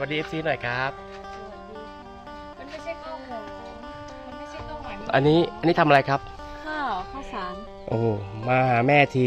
วัสดีเอฟซีหน่อยครับ มันไม่ใช่ข้าวหมูมันไม่ใช่ข้าวหวานอันนี้อันนี้ทำอะไรครับ ข้าวข้าวสารโอ้โหมาหาแม่ที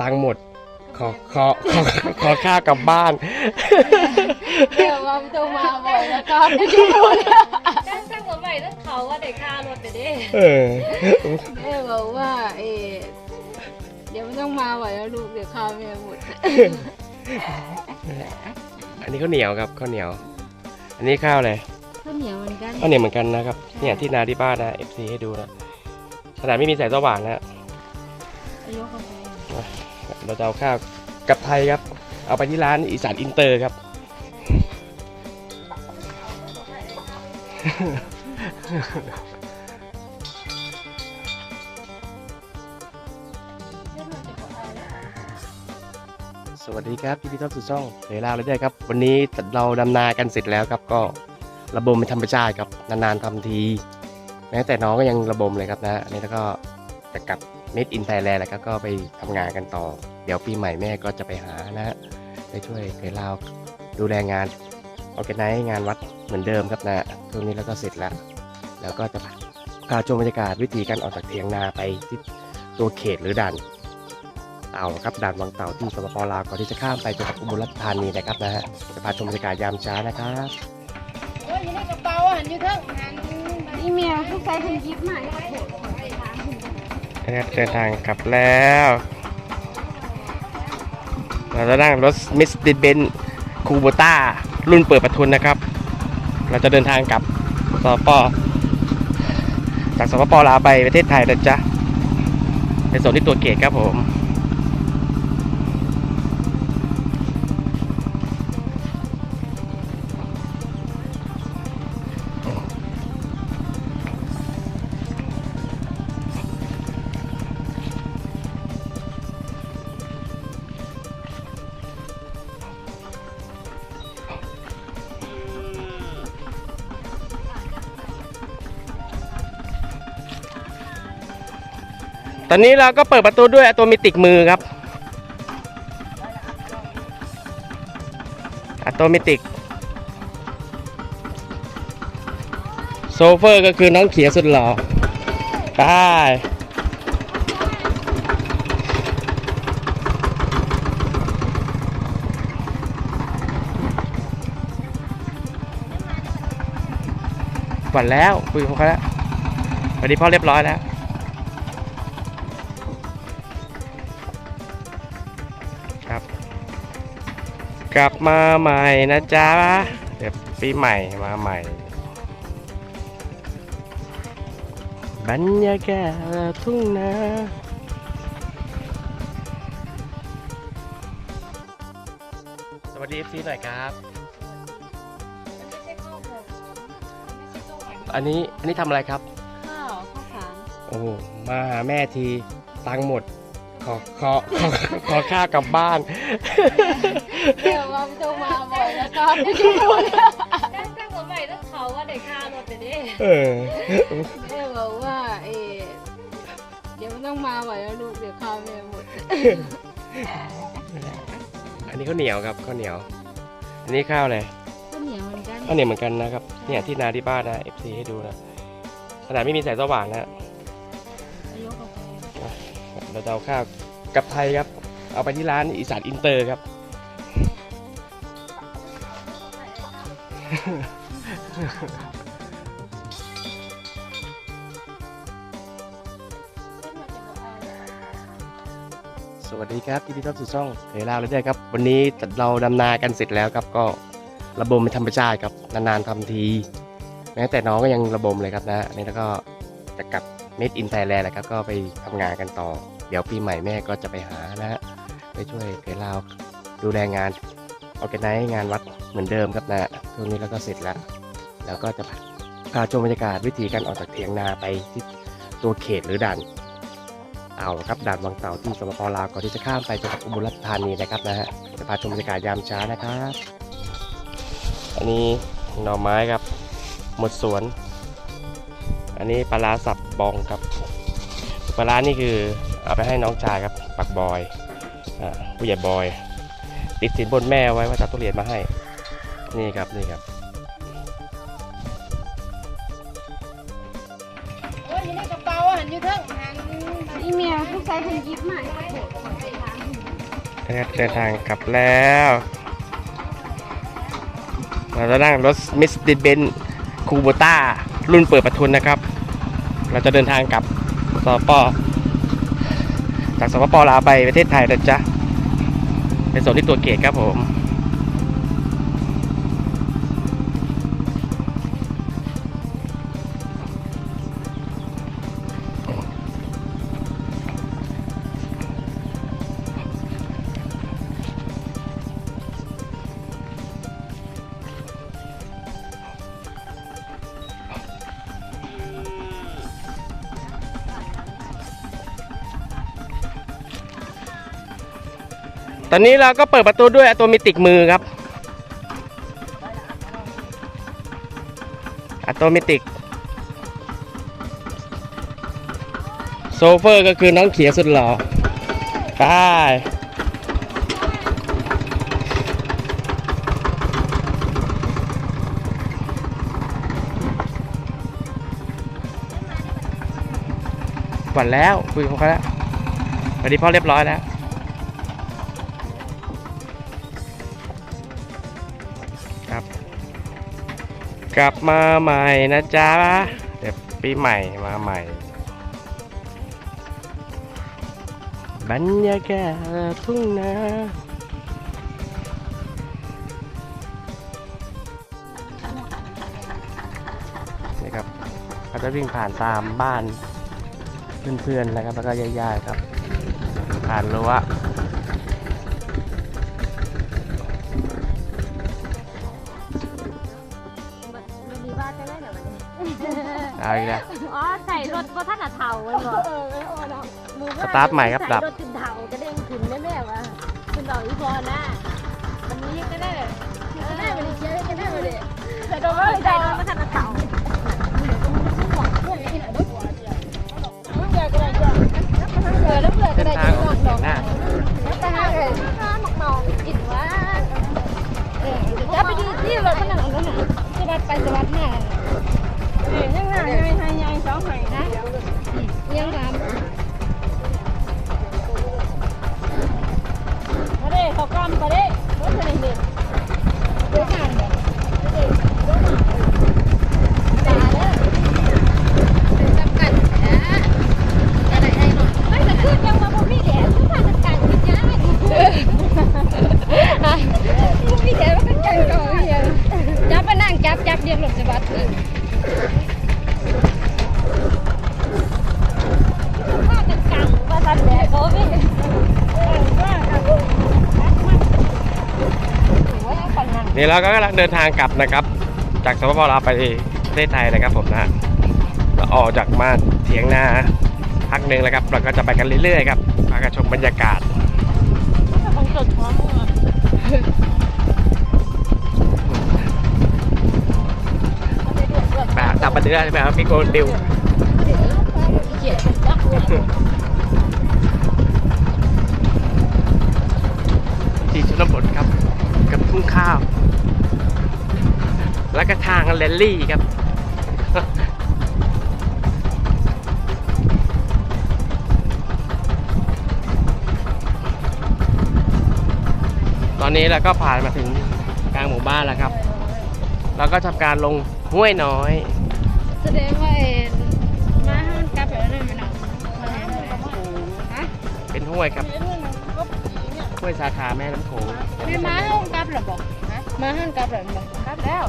ตังค์หมด ขอขอขอขอข้าวกลับบ้าน เดี๋ยวว่าไม่ต้องมาบ่อยแล้วก็ไม่ได้รู้เนี่ยจ้างจ้างหัวใหม่ต้องเขาว่าเด็กค่ารถเดี๋ยวดิเออแม่บอกว่าเออเดี๋ยวไม่ต้องมาบ่อยแล้วลูกเดี๋ยวข้าวแม่หมดอั นนี้ข้าวเหนียวครับข้าวเหนียว อันนี้ข้าวอะไรข้าวเหนียวเหมือนกัน ข้าวเหนียวเหมือนกันนะครับ เนี่ยที่นาที่บ้านนะเอฟซีให้ดูนะขนาดไม่มีสายสว่างนะอายุเขาไปเราจะเอาข้าวกับไทยครับ เอาไปที่ร้านอีสานอินเตอร์ครับส วัสดีครับพี่พี่ท็อปสุดช่องเผยเล่าเลยด้วยครับ วันนี้เราดำนากันเสร็จแล้วครับ ก็ระบมเป็นธรรมชาติครับนานๆทำที แม้แต่น้องก็ยังระบมเลยครับนะนนี้แล้วก็จะกลับเมดอินไทยแลนด์แล้วครับก็ไปทำงานกันต่อ เดี๋ยวปีใหม่แม่ก็จะไปหานะฮะไปช่วยเผยเล่าดูแลงานออแกไนซ์งานวัดเหมือนเดิมครับนะช่วงนี้แล้วก็เสร็จแล้ว แล้วก็จะพาชมบรรยากาศวิธีการออกจากเถียงนาไปที่ตัวเขตหรือด่าน เต่าครับด่านวังเต่าที่สปปลาวก่อนที่จะข้ามไปจังหวัดอุบลราชธานีนะครับนะฮะจะพาชมบรรยากาศยามเช้านะครับโอ้ยอยู่ในกระเป๋าหันอยู่เทั้งหันนี่เมียผู้ชายคนยิบมาโอ้โหเดินทางกลับแล้ว เราจะนั่งรถมิสติเบนคูโบต้ารุ่นเปิดประทุนนะครับ เราจะเดินทางกลับสปปจากสปปลาวไปประเทศไทยนะจ๊ะไปส่งที่ตัวเกตครับผม ตอนนี้เราก็เปิดประตูด้วยตัวมิติมือครับอะตัวมิติโซเฟอร์ก็คือน้องเขียสุดหล่อไปก่อนแล้วคุยกับเขาแล้ววัสดีพ่อเรียบร้อยแล้ว กลับมาใหม่นะจ๊ะ เดี๋ยวปีใหม่มาใหม่ บรรยากาศทุ่งนาสวัสดีเอฟซีหน่อยครับมันไม่ใช่ข้าวหมูมันไม่ใช่ข้าวหวานอันนี้อันนี้ทำอะไรครับ ข้าวข้าวสารโอ้โหมาหาแม่ทีตังค์หมด ขอขอขอขอข้าวกลับบ้าน เดี๋ยวว่าไม่ต้องมาบ่อยแล้วก็ไม่ได้รู้เนี่ยจ้างจ้งหัวใหม่ต้งเขาว่าเด็กค่ารถเดี๋ยวดิเออแม่บอกว่าเออเดี๋ยวต้องมาบ่อยแล้วลูกเดี๋ยวข้าวแม่หมดอันนี้ข้าวเหนียวครับข้าวเหนียว อันนี้ข้าวอะไรข้าวเหนียวเหมือนกันข้าวเหนียวเหมือนกันนะครับเนี่ยที่นาที่บ้านนะ FC ให้ดูนะขนาดไม่มีสายสว่างนะ เราจะเอาข้าวกับไทยครับ เอาไปที่ร้านอีสานอินเตอร์ครับ สวัสดีครับยินดีต้อนรับสู่ช่องเผยลาวเลยด้วยครับ วันนี้เราดำนากันเสร็จแล้วครับ ก็ระบมเป็นธรรมชาติครับ นานๆทำทีแม้แต่น้องก็ยังระบมเลยครับนะนนี้แล้วก็จะกลับเม็ดอินไทยแลนด์แล้วครับ ก็ไปทำงานกันต่อ เดี๋ยวปีใหม่แม่ก็จะไปหานะฮะไปช่วยเผยลาวดูแลงานออแกไนซ์งานวัดเหมือนเดิมครับนะช่วงนี้แล้วก็เสร็จแล้ว แล้วก็จะพาชมบรรยากาศวิธีการออกจากเถียงนาไปที่ตัวเขตหรือด่านเต่าครับด่านวังเต่าที่สปปลาวก่อนที่จะข้ามไปจังหวัดอุบลราชธานีนะครับนะฮะจะพาชมบรรยากาศยามเช้านะครับอันนี้หน่อไม้ครับหมดสวน อันนี้ปลาสับบองครับ ลาร้านี่คือเอาไปให้น้องชายครับปักบอยอ่าผู้ใหญ่บอย ติดสินบนแม่ไว้ว่าจะเอาทุเรียนมาให้ นี่ครับนี่ครับโอ้ยอยู่ในกระเป๋าหันอยู่เทิงหันอีเมียลูกชายเพิ่นยิบมาให้โหดของใจทางเดินทางกลับแล้ว เราจะนั่งรถมิสติเบนคูโบต้ารุ่นเปิดประทุนนะครับ เราจะเดินทางกลับ สปจากสปปลาวไปประเทศไทยนะจ๊ะเป็นส่วนที่ตัวเกตครับผม ตอนนี้เราก็เปิดประตูด้วยอัตโนมิติมือครับอัตโนมิติโซเฟอร์ก็คือน้องเขียวสุดหล่อไปหวันแล้วคุยกับเขาแล้ววัสดีพ่อเรียบร้อยแล้ว กลับมาใหม่นะจ๊ะ เดี๋ยวปีใหม่มาใหม่ บรรยากาศทุ่งนานี่ครับเขาจะวิ่งผ่านตามบ้านเพื่อนๆนะครับแล้วก็ญาติๆครับ ผ่านรั้ว เอาอีกแล้วอ๋อใส่รถบ่ทันอะเฒ่าเลยบ่เออโอ้เนาะมือสตาร์ทใหม่ครับดับ ใส่รถขึ้นเฒ่าก็เด้งขึ้นแม่ๆว่ะคุณดอกอีพอนะวันนี้ก็ได้ก็ได้วันนี้เยอะก็ได้วันนี้แต่โดนว่าใส่รถบ่ทันอะเฒ่าเผื่อแล้วเผื่อก็เดินได้ทางกินอดออกกดอกเสียงหน้า นนั่งนี่เราก็กำลังเดินทางกลับนะครับ จากสปปลาวไปประเทศไทยนะครับผมนะเราออกจากมาเถียงนาพักหนึ่งแล้วครับเราก็จะไปกันเรื่อยๆครับพากันชมบรรยากาศของสดพร้อมอะแบบตับบันเดือใช่ไหมครับพี่โกดิวเขียนจักที่ชนบทครับ กับทุ่งข้าว แล้วก็ทางแรลลี่ครับ ตอนนี้เราก็ผ่านมาถึงกลางหมู่บ้านแล้วครับ เราก็ทำการลงห้วยน้อย แสดงว่าเอ็นมาห้างกลับแล้วนั่นมันเอามาหาหน่อยฮะเป็นห้วยครับห้วยสาขาแม่น้ำโขงแม่มาห้างกลับหรอบอกมาห้างกลับหรอบอกกลับแล้ว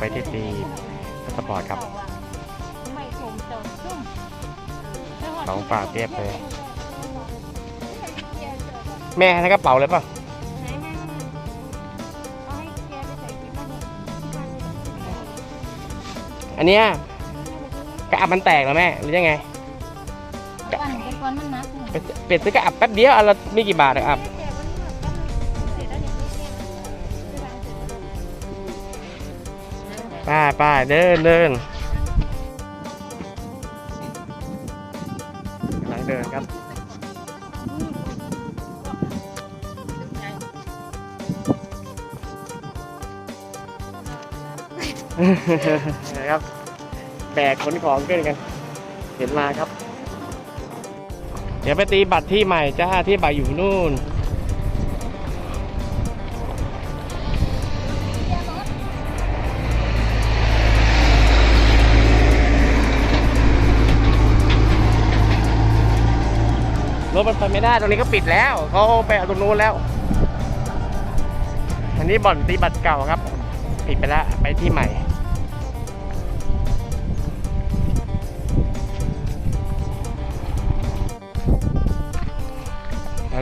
ไปที่ตีพาสปอร์ตครับไม่สมเจ้าซุ่มของฝากเทียบเลย แม่ให้กระเป๋าเลยป่ะไหนแม่เอาให้แกไปใส่ที่บ้านอันเนี้ยกระอับมันแตกแล้วแม่หรือยังไงก่อนก่อนมันนักไปเปลี่ยนซื้อกระอับแป๊บเดียวอันละไม่กี่บาทอะอับ ป้าป้าเดินเดินกำลังเดินครับนะครับ แบกขนของขึ้นกัน เห็นมาครับ เดี๋ยวไปตีบัตรที่ใหม่จ้าที่บัตรอยู่นู่น รถมันไปไม่ได้ตรงนี้ก็ปิดแล้วเขาไปเอาตรงนู้นแล้ว อันนี้บ่อนตีบัตรเก่าครับ ปิดไปแล้วไปที่ใหม่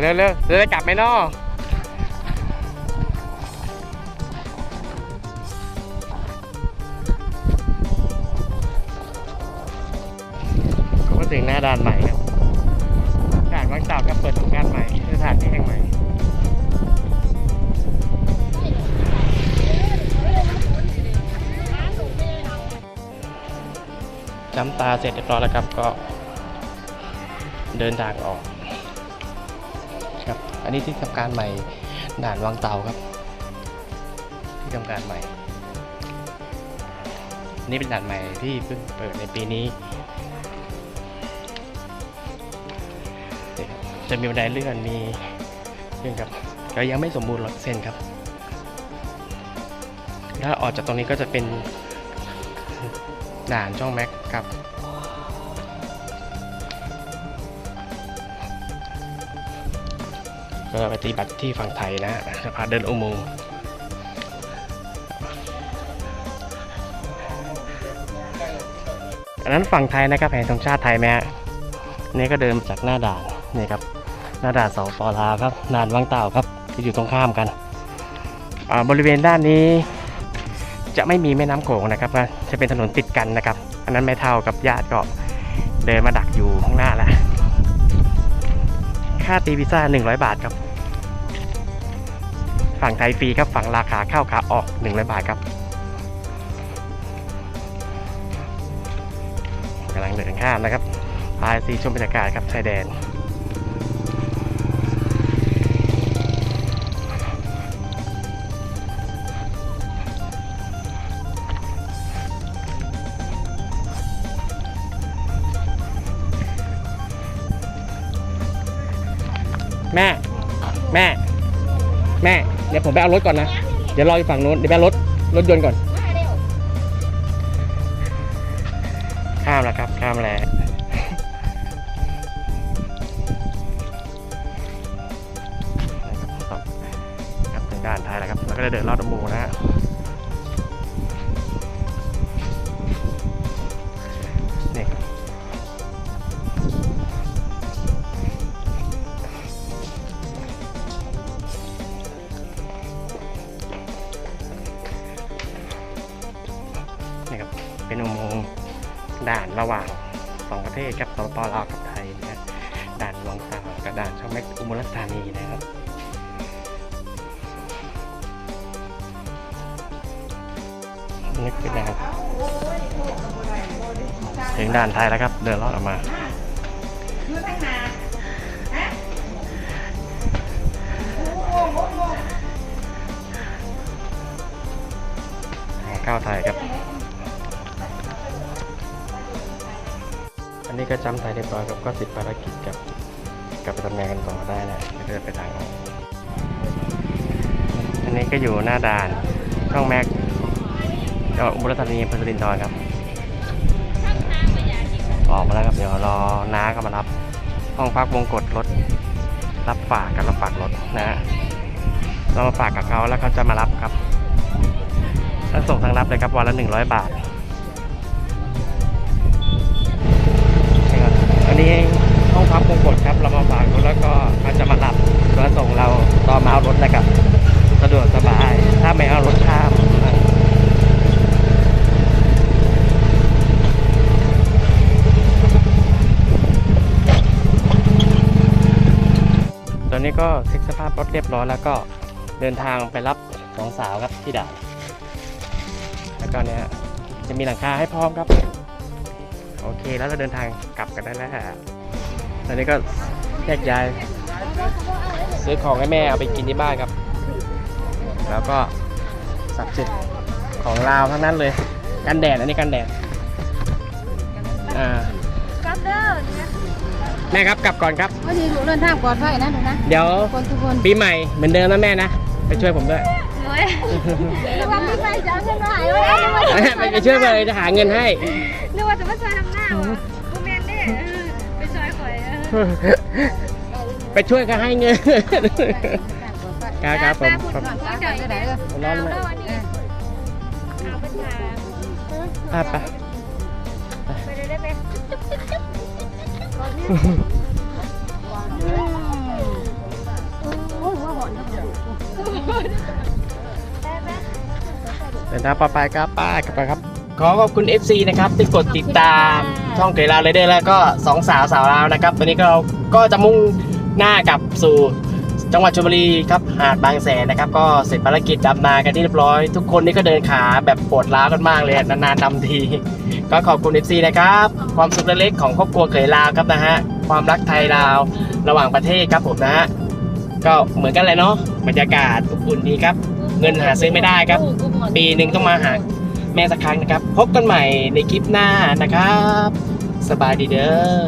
เร็วเร็วๆจะได้กลับไหมเนาะก็ถึงหน้าด่านใหม่ครับ ด่าวังเต่าก็เปิดทำการใหม่สถานที่แห่งใหม่จำตาเสร็จเรียบร้อยแล้วครับก็เดินทางออกครับ อันนี้ที่ทำการใหม่ด่านวังเตาครับ ที่ทำการใหม่ นี่เป็นด่านใหม่ที่เพิ่งเปิดในปีนี้ จะมีบันไดเลื่อนมีเรื่องครับก็ยังไม่สมบูรณ์ร้อยเซนครับ ถ้าออกจากตรงนี้ก็จะเป็นด่านช่องแม็กครับก็ปฏิบัติที่ฝั่งไทยนะสะพานเดินอุโมงค์อันนั้นฝั่งไทยนะครับแห่งธงชาติไทยไหมฮะนี่ก็เดินจากหน้าด่านนี่ครับ หน้าด่านสปลาครับด่านวังเต่าครับ ที่อยู่ตรงข้ามกันอ่าบริเวณด้านนี้ จะไม่มีแม่น้ำโขงนะครับนจะเป็นถนนติดกันนะครับ อันนั้นไม่เท่ากับญาติก็เดินมาดักอยู่ข้างหน้าแล้วค่าตีพิซซ่า 100 บาทครับ ฝั่งไทยฟรีครับฝั่งราคาเข้าขาออก 100 บาทครับกำลังเดินข้ามนะครับพายซีชมบรรยากาศครับชายแดน แม่ แม่ แม่ เดี๋ยวผมไปเอารถก่อนนะ เดี๋ยวรออยู่ฝั่งนู้น เดี๋ยวไปเอารถ รถยนต์ก่อน นี่ครับเป็นอุโมงค์ด่านระหว่างสองประเทศครับสปปลาวกับไทยนะฮะด่านวังสาวกับด่านช่องแม็กอุบลราชธานีนะครับนี่คือด่านถึงด่านไทยแล้วครับ เดินลอดออกมาเข้าไทยครับ นนี้ก็จำไทยเรียบร้อยครับก็ติดภารกิจกับกลับไปทำงานกันต่อได้แหละเดินไปทางออกอันนี้ก็อยู่หน้าด่านช่องแม็กจังหวัดอุบลราชธานีอำเภอสิรินธรครับ ออกมาแล้วครับเดี๋ยวรอน้าก็มารับ ห้องพักวงกฏรถ รับฝากกับรับฝากรถนะฮะเรามาฝากกับเขาแล้วเขาจะมารับครับถ้าส่งทางรับเลยครับวันละหนึ่งร้อยบาท ห้องพักมงกฎครับ เรามาฝากรถแล้วก็เขาจะมารับแล้วส่งเราตอนมาเอารถนะครับสะดวกสบาย ถ้าไม่เอารถข้ามตอนนี้ก็เช็คสภาพรถเรียบร้อยแล้วก็เดินทางไปรับสองสาวครับที่ด่านแล้วก็เนี่ยจะมีหลังคาให้พร้อมครับ โอเคแล้วเราเดินทางกลับกันได้แล้ว ตอนนี้ก็แยกย้าย ซื้อของให้แม่เอาไปกินที่บ้านครับ แล้วก็สับเสร็จของลาวทั้งนั้นเลย กันแดดอันนี้กันแดด อ่า กลับเด้อแม่ครับกลับก่อนครับ วันนี้อยู่เดินทางปลอดภัยนะทุกนะ เดี๋ยวคนทุกคนปีใหม่เหมือนเดิมนะแม่นะ ไปช่วยผมด้วยเลยวันที่ไปจะเอาเงินมาหายไว้แล้วไปช่วยเลยจะหาเงินให้นึกว่าจะมาซอยทำหน้าวะ ไปช่วยก็ให้เงิน ครับครับผมผมก็ใจได้เด้อร้อนไหมเอาวันนี้เอาไปทาไปไปไปเลยได้ไหมเดินทางปลอดภัยครับป้ากลับไปครับ ขอขอบคุณ FC นะครับที่กดติดตาม ช่องเกลาวเลยเดอร์แล้วก็สองสาวสาวลาวนะครับตอนนี้ก็เราก็จะมุ่งหน้ากลับสู่จังหวัดชลบุรีครับหาดบางแสนนะครับก็เสร็จภารกิจดำนากันที่เรียบร้อย ทุกคนนี่ก็เดินขาแบบปวดร้าวกันมากเลยนานๆดำที ก็ขอบคุณ FC นะครับ ความสุขเล็กๆของครอบครัวเขยลาวครับนะฮะความรักไทยลาวระหว่างประเทศครับผมนะฮะก็เหมือนกันเลยเนาะบรรยากาศอบอุ่นดีครับ เงินหาซื้อไม่ได้ครับ ปีหนึ่งต้องมาหา แม่สักครั้งนะครับ พบกันใหม่ในคลิปหน้านะครับ สบายดีเด้อ